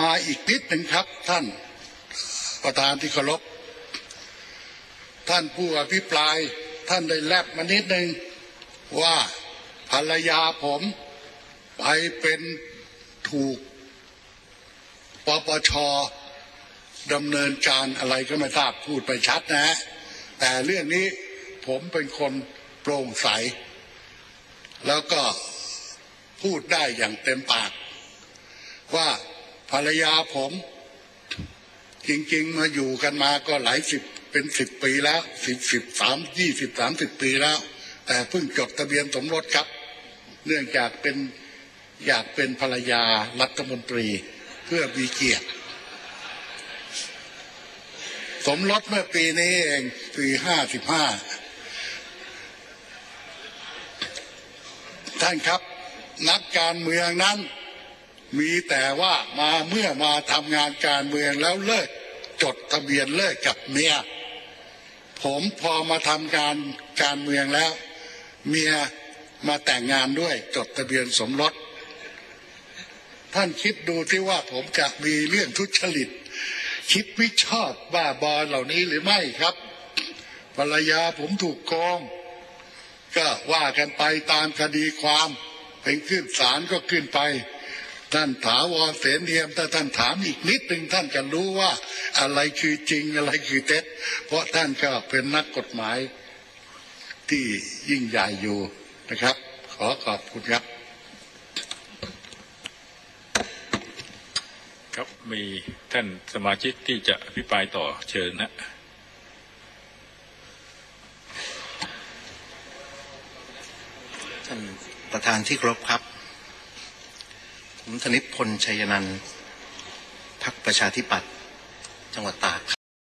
มาอีกนิดหนึ่งครับ ท่านประธานที่เคารพท่านผู้อภิปรายท่านได้แลบมานิดหนึ่งว่าภรรยาผมไปเป็นถูกปปชดำเนินการอะไรก็ไม่ทราบพูดไปชัดนะฮะแต่เรื่องนี้ผมเป็นคนโปร่งใส แล้วก็พูดได้อย่างเต็มปาก ว่า ภรรยาผม จริง ๆ มาอยู่กันมาก็หลายสิบเป็นสิบปีแล้วสิบสิบสามยี่สิบสามสิบปีแล้ว แต่เพิ่งจดทะเบียนสมรสครับ เนื่องจากเป็นอยากเป็นภรรยารัฐมนตรีเพื่อมีเกียรติ สมรสเมื่อปีนี้เองปีห้าสิบห้าท่านครับ นักการเมืองนั้น มีแต่ว่ามาเมื่อมาทำงานการเมืองแล้วเลิกจดทะเบียนเลิกกับเมีย ผมพอมาทำการการเมืองแล้ว เมียมาแต่งงานด้วยจดทะเบียนสมรส ท่านคิดดูที่ว่าผมจะมีเรื่องทุจริต คิดวิชอบบ้าบอเหล่านี้หรือไม่ครับ ภรรยาผมถูกโกง ก็ว่ากันไปตามคดีความเป็นขึ้นศาลก็ขึ้นไป ท่านถาวรเสนเทียมถ้าท่านถามอีกนิดหนึ่งท่านจะรู้ว่าอะไรคือจริงอะไรคือเท็จ เพราะท่านก็เป็นนักกฎหมายที่ยิ่งใหญ่อยู่นะครับ ขอขอบคุณครับ ครับมีท่านสมาชิกที่จะอภิปรายต่อเชิญนะท่านประธานที่เคารพครับ ผมธนิตพลชัยนันท์พักประชาธิปัตย์จังหวัดตากครับ